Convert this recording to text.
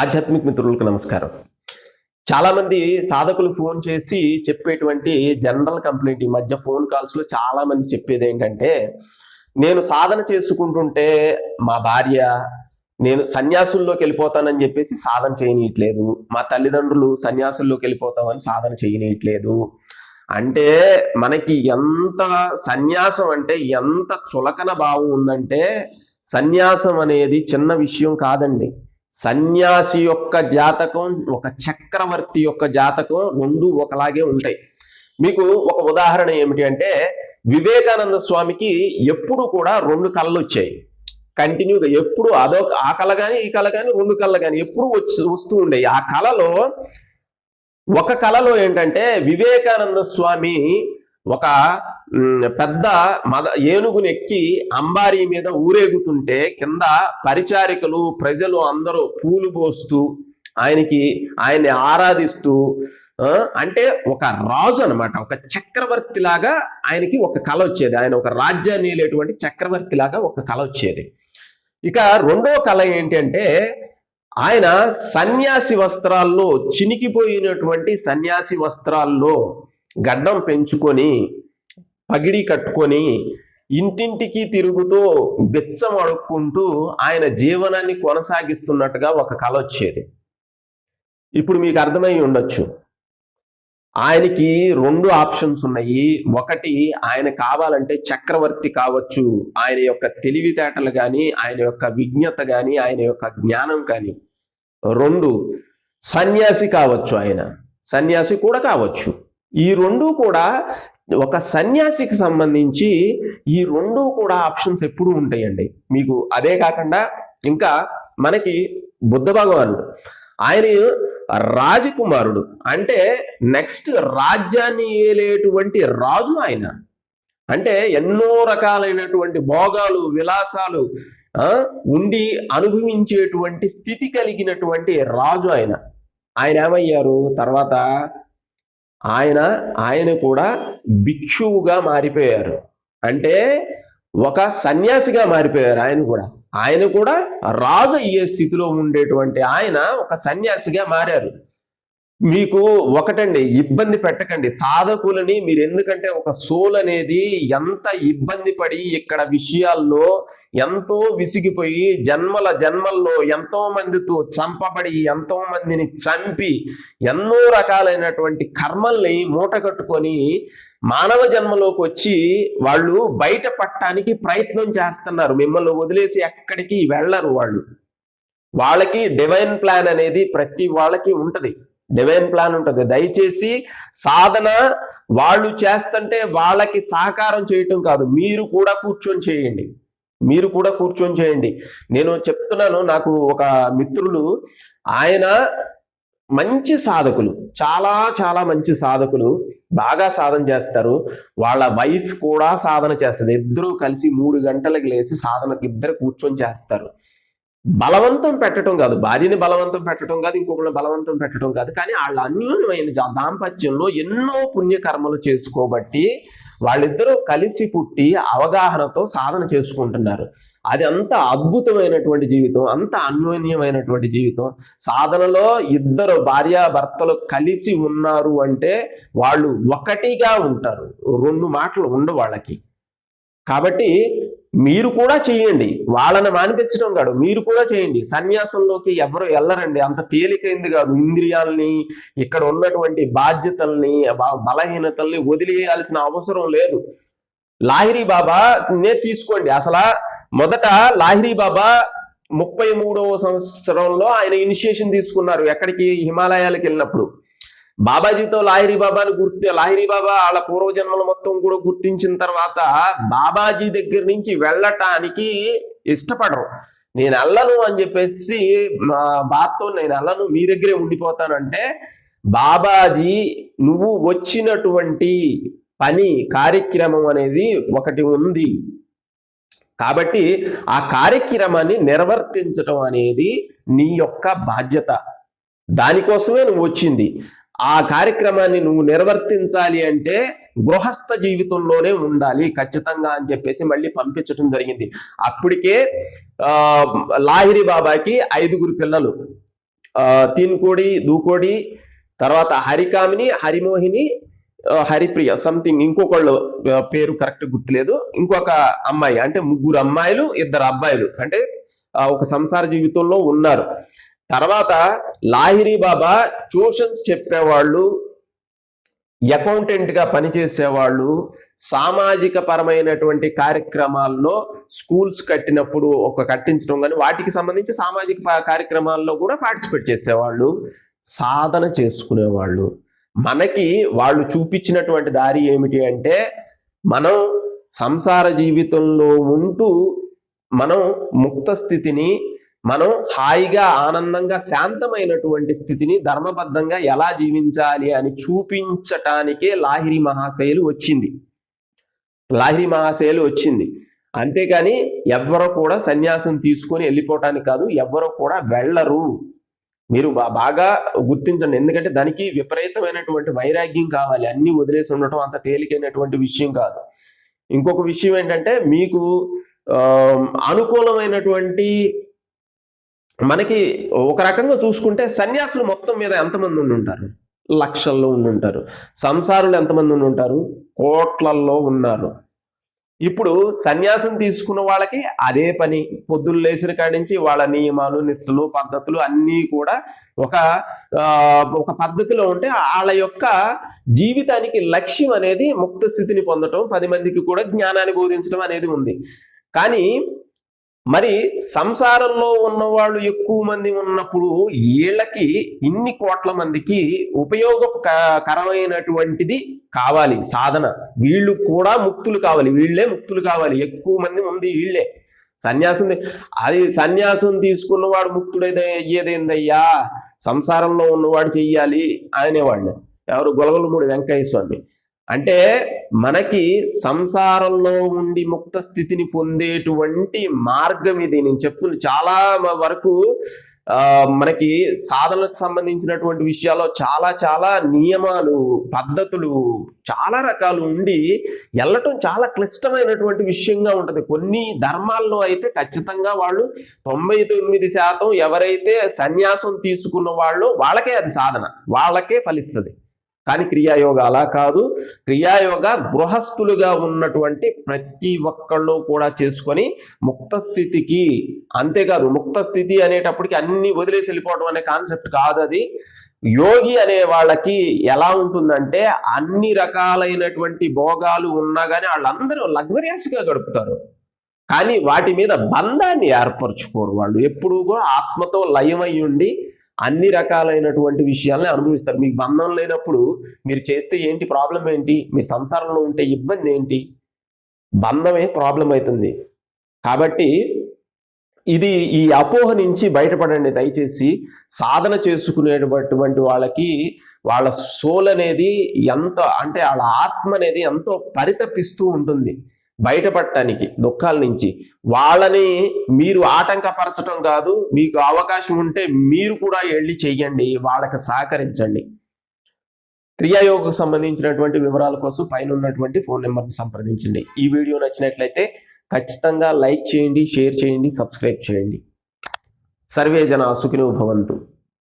ఆధ్యాత్మిక మిత్రులకు నమస్కారం. చాలామంది సాధకులు ఫోన్ చేసి చెప్పేటువంటి జనరల్ కంప్లైంట్ ఈ మధ్య ఫోన్ కాల్స్లో చాలామంది చెప్పేది ఏంటంటే నేను సాధన చేసుకుంటుంటే మా భార్య నేను సన్యాసుల్లోకి వెళ్ళిపోతానని చెప్పేసి సాధన చేయనీయట్లేదు. మా తల్లిదండ్రులు సన్యాసుల్లోకి వెళ్ళిపోతామని సాధన చేయనీయట్లేదు. అంటే మనకి ఎంత సన్యాసం అంటే ఎంత చులకన భావం ఉందంటే సన్యాసం అనేది చిన్న విషయం కాదండి. సన్యాసి యొక్క జాతకం ఒక చక్రవర్తి యొక్క జాతకం రెండు ఒకలాగే ఉంటాయి. మీకు ఒక ఉదాహరణ ఏమిటి అంటే వివేకానంద స్వామికి ఎప్పుడు కూడా రెండు కళ్ళు వచ్చాయి. కంటిన్యూగా ఎప్పుడు అదో ఆ కళ కానీ ఈ కళ కానీ రెండు కళ్ళ కానీ ఎప్పుడు వచ్చి వస్తూ ఉండేవి ఆ కళలో ఒక కళలో ఏంటంటే వివేకానంద స్వామి ఒక పెద్ద మద ఏనుగుని ఎక్కి అంబారీ మీద ఊరేగుతుంటే కింద పరిచారికలు ప్రజలు అందరూ పూలు పోస్తూ ఆయనకి ఆయన్ని ఆరాధిస్తూ అంటే ఒక రాజు అనమాట ఒక చక్రవర్తి లాగా ఆయనకి ఒక కళ వచ్చేది. ఆయన ఒక రాజ్యాన్ని లేటువంటి చక్రవర్తి లాగా ఒక కళ వచ్చేది. ఇక రెండో కళ ఏంటంటే ఆయన సన్యాసి వస్త్రాల్లో చినికిపోయినటువంటి సన్యాసి వస్త్రాల్లో గడ్డం పెంచుకొని పగిడి కట్టుకొని ఇంటింటికి తిరుగుతూ బెచ్చం అడుక్కుంటూ ఆయన జీవనాన్ని కొనసాగిస్తున్నట్టుగా ఒక కళ వచ్చేది. ఇప్పుడు మీకు అర్థమై ఉండొచ్చు. ఆయనకి రెండు ఆప్షన్స్ ఉన్నాయి. ఒకటి ఆయన కావాలంటే చక్రవర్తి కావచ్చు. ఆయన యొక్క తెలివితేటలు కానీ ఆయన యొక్క విజ్ఞత కానీ ఆయన యొక్క జ్ఞానం కానీ. రెండు సన్యాసి కావచ్చు ఆయన. సన్యాసి కూడా కావచ్చు. ఈ రెండు కూడా ఒక సన్యాసికి సంబంధించి ఈ రెండు కూడా ఆప్షన్స్ ఎప్పుడూ ఉంటాయండి. మీకు అదే కాకుండా ఇంకా మనకి బుద్ధ భగవానుడు ఆయన రాజకుమారుడు అంటే నెక్స్ట్ రాజ్యాన్ని ఏలేటువంటి రాజు ఆయన. అంటే ఎన్నో రకాలైనటువంటి భోగాలు విలాసాలు ఉండి అనుభవించేటువంటి స్థితి కలిగినటువంటి రాజు ఆయన. ఆయన ఏమయ్యారు? తర్వాత ఆయన ఆయన కూడా భిక్షువుగా మారిపోయారు. అంటే ఒక సన్యాసిగా మారిపోయారు ఆయన కూడా. ఆయన కూడా రాజు అయ్యే స్థితిలో ఉండేటువంటి ఆయన ఒక సన్యాసిగా మారారు. మీకు ఒకటండి ఇబ్బంది పెట్టకండి. సాధకులని మీరు ఎందుకంటే ఒక సోల్ అనేది ఎంత ఇబ్బంది పడి ఇక్కడ విషయాల్లో ఎంతో విసిగిపోయి జన్మల జన్మల్లో ఎంతో మందితో చంపబడి ఎంతో మందిని చంపి ఎన్నో రకాలైనటువంటి కర్మల్ని మూట కట్టుకొని మానవ జన్మలోకి వచ్చి వాళ్ళు బయట పట్టడానికి ప్రయత్నం చేస్తున్నారు. మిమ్మల్ని వదిలేసి ఎక్కడికి వెళ్ళరు వాళ్ళు. వాళ్ళకి డివైన్ ప్లాన్ అనేది ప్రతి వాళ్ళకి ఉంటది. డివైన్ ప్లాన్ ఉంటుంది. దయచేసి సాధన వాళ్ళు చేస్తుంటే వాళ్ళకి సహకారం చేయటం కాదు. మీరు కూడా కూర్చొని చేయండి. మీరు కూడా కూర్చొని చేయండి. నేను చెప్తున్నాను నాకు ఒక మిత్రులు ఆయన మంచి సాధకులు చాలా చాలా మంచి సాధకులు బాగా సాధన చేస్తారు. వాళ్ళ వైఫ్ కూడా సాధన చేస్తుంది. ఇద్దరూ కలిసి మూడు గంటలకు లేచి సాధనకు ఇద్దరు కూర్చొని చేస్తారు. బలవంతం పెట్టడం కాదు. భార్యని బలవంతం పెట్టడం కాదు ఇంకొకరిని బలవంతం పెట్టడం కాదు. కానీ వాళ్ళ అన్యోన్యమైన దాంపత్యంలో ఎన్నో పుణ్యకర్మలు చేసుకోబట్టి వాళ్ళిద్దరూ కలిసి పుట్టి అవగాహనతో సాధన చేసుకుంటున్నారు. అది అంత అద్భుతమైనటువంటి జీవితం అంత అన్యోన్యమైనటువంటి జీవితం. సాధనలో ఇద్దరు భార్యాభర్తలు కలిసి ఉన్నారు అంటే వాళ్ళు ఒకటిగా ఉంటారు. రెండు మాటలు ఉండవు వాళ్ళకి. కాబట్టి మీరు కూడా చేయండి. వాళ్ళని మానిపించడం కాదు మీరు కూడా చేయండి. సన్యాసంలోకి ఎవరు వెళ్ళరండి అంత తేలికైంది కాదు. ఇంద్రియాలని ఇక్కడ ఉన్నటువంటి బాధ్యతల్ని బలహీనతల్ని వదిలేయాల్సిన అవసరం లేదు. లాహిరి బాబా నే తీసుకోండి. అసలు మొదట లాహిరి బాబా ముప్పై మూడవ సంవత్సరంలో ఆయన ఇనిషియేషన్ తీసుకున్నారు ఎక్కడికి? హిమాలయాలకు వెళ్ళినప్పుడు. బాబాజీతో లాహిరి బాబాని గుర్తి లాహిరి బాబా వాళ్ళ పూర్వజన్మల మొత్తం కూడా గుర్తించిన తర్వాత బాబాజీ దగ్గర నుంచి వెళ్ళటానికి ఇష్టపడరు. నేను వెళ్ళను అని చెప్పేసి మా బాతో నేను వెళ్ళను మీ దగ్గరే ఉండిపోతానంటే బాబాజీ నువ్వు వచ్చినటువంటి పని కార్యక్రమం అనేది ఒకటి ఉంది. కాబట్టి ఆ కార్యక్రమాన్ని నిర్వర్తించడం అనేది నీ యొక్క బాధ్యత. దానికోసమే నువ్వు వచ్చింది. ఆ కార్యక్రమాన్ని నువ్వు నిర్వర్తించాలి అంటే గృహస్థ జీవితంలోనే ఉండాలి ఖచ్చితంగా అని చెప్పేసి మళ్ళీ పంపించడం జరిగింది. అప్పటికే ఆ లాహిరి బాబాకి ఐదుగురు పిల్లలు. ఆ, తీన్కోడి దూకోడి తర్వాత హరికామిని హరిమోహిని హరిప్రియ సంథింగ్ ఇంకొకళ్ళు పేరు కరెక్ట్ గుర్తులేదు. ఇంకొక అమ్మాయి అంటే ముగ్గురు అమ్మాయిలు ఇద్దరు అబ్బాయిలు. అంటే ఒక సంసార జీవితంలో ఉన్నారు. తర్వాత లాహిరి బాబా ట్యూషన్స్ చెప్పేవాళ్ళు అకౌంటెంట్గా పనిచేసేవాళ్ళు సామాజిక పరమైనటువంటి కార్యక్రమాల్లో స్కూల్స్ కట్టినప్పుడు ఒక కట్టించడం కానీ వాటికి సంబంధించి సామాజిక ప- కార్యక్రమాల్లో కూడా పార్టిసిపేట్ చేసేవాళ్ళు సాధన చేసుకునేవాళ్ళు. మనకి వాళ్ళు చూపించినటువంటి దారి ఏమిటి అంటే మనం సంసార జీవితంలో ఉంటూ మనం ముక్త స్థితిని మనం హాయిగా ఆనందంగా శాంతమైనటువంటి స్థితిని ధర్మబద్ధంగా ఎలా జీవించాలి అని చూపించటానికే లాహిరి మహాశైలు వచ్చింది. లాహిరి మహాశైలు వచ్చింది. అంతేకాని ఎవ్వరూ కూడా సన్యాసం తీసుకొని వెళ్ళిపోవటానికి కాదు ఎవ్వరూ కూడా వెళ్ళరు. మీరు బాగా గుర్తించండి. ఎందుకంటే దానికి విపరీతమైనటువంటి వైరాగ్యం కావాలి. అన్ని వదిలేసి ఉండటం అంత తేలికైనటువంటి విషయం కాదు. ఇంకొక విషయం ఏంటంటే మీకు అనుకూలమైనటువంటి మనకి ఒక రకంగా చూసుకుంటే సన్యాసులు మొత్తం మీద ఎంతమంది ఉండి ఉంటారు? లక్షల్లో ఉండి ఉంటారు. సంసారులు ఎంతమంది ఉండి ఉంటారు? కోట్లల్లో ఉన్నారు. ఇప్పుడు సన్యాసం తీసుకున్న వాళ్ళకి అదే పని. పొద్దున్న లేచిన కాడి నుంచి వాళ్ళ నియమాలు నిష్ఠలు పద్ధతులు అన్నీ కూడా ఒక ఒక పద్ధతిలో ఉంటే వాళ్ళ యొక్క జీవితానికి లక్ష్యం అనేది ముక్త స్థితిని పొందటం పది మందికి కూడా జ్ఞానాన్ని బోధించడం అనేది ఉంది. కానీ మరి సంసారంలో ఉన్నవాళ్ళు ఎక్కువ మంది ఉన్నప్పుడు వీళ్ళకి ఇన్ని కోట్ల మందికి ఉపయోగకరమైనటువంటిది కావాలి సాధన. వీళ్ళు కూడా ముక్తులు కావాలి వీళ్ళే ముక్తులు కావాలి. ఎక్కువ మంది ఉంది వీళ్ళే. సన్యాసం అది సన్యాసం తీసుకున్నవాడు ముక్తుడైతే అయ్యేదేందయ్యా? సంసారంలో ఉన్నవాడు చెయ్యాలి అనేవాళ్ళు ఎవరు? గొలగలమూడి వెంకయ్య స్వామి అంటే మనకి సంసారంలో ఉండి ముక్త స్థితిని పొందేటువంటి మార్గం ఇది. నేను చెప్తున్న చాలా వరకు మనకి సాధనకు సంబంధించినటువంటి విషయాల్లో చాలా చాలా నియమాలు పద్ధతులు చాలా రకాలు ఉండి వెళ్ళటం చాలా క్లిష్టమైనటువంటి విషయంగా ఉంటుంది. కొన్ని ధర్మాల్లో అయితే ఖచ్చితంగా వాళ్ళు తొంభై తొమ్మిది శాతం ఎవరైతే సన్యాసం తీసుకున్న వాళ్ళు వాళ్ళకే అది సాధన. వాళ్ళకే ఫలిస్తుంది. కానీ క్రియాయోగ అలా కాదు. క్రియాయోగ గృహస్థులుగా ఉన్నటువంటి ప్రతి ఒక్కళ్ళు కూడా చేసుకొని ముక్త స్థితికి అంతేకాదు ముక్త స్థితి అనేటప్పటికి అన్ని వదిలేసి వెళ్ళిపోవడం అనే కాన్సెప్ట్ కాదు అది. యోగి అనే వాళ్ళకి ఎలా ఉంటుందంటే అన్ని రకాలైనటువంటి భోగాలు ఉన్నా కానీ వాళ్ళందరూ లగ్జరియస్గా గడుపుతారు. కానీ వాటి మీద బంధాన్ని ఏర్పరచుకోరు వాళ్ళు. ఎప్పుడు కూడా ఆత్మతో లయమై ఉండి అన్ని రకాలైనటువంటి విషయాలని అనుభవిస్తారు. మీకు బంధం లేనప్పుడు మీరు చేస్తే ఏంటి? ప్రాబ్లం ఏంటి? మీ సంసారంలో ఉంటే ఇబ్బంది ఏంటి? బంధమే ప్రాబ్లం అవుతుంది కాబట్టి ఇది ఈ అపోహ నుంచి బయటపడండి. దయచేసి సాధన చేసుకునేటటువంటి వాళ్ళకి వాళ్ళ సోల్ అనేది ఎంత అంటే వాళ్ళ ఆత్మ అనేది ఎంతో పరితపిస్తూ ఉంటుంది. బయటపడటానికి దుఃఖాల నుంచి. వాళ్ళని మీరు ఆటంకపరచడం కాదు మీకు అవకాశం ఉంటే మీరు కూడా వెళ్ళి చెయ్యండి వాళ్ళకి సహకరించండి. క్రియాయోగకు సంబంధించినటువంటి వివరాల కోసం పైన ఉన్నటువంటి ఫోన్ నెంబర్ని సంప్రదించండి. ఈ వీడియో నచ్చినట్లయితే ఖచ్చితంగా లైక్ చేయండి షేర్ చేయండి సబ్స్క్రైబ్ చేయండి. సర్వే జన సుఖినో భవంతు.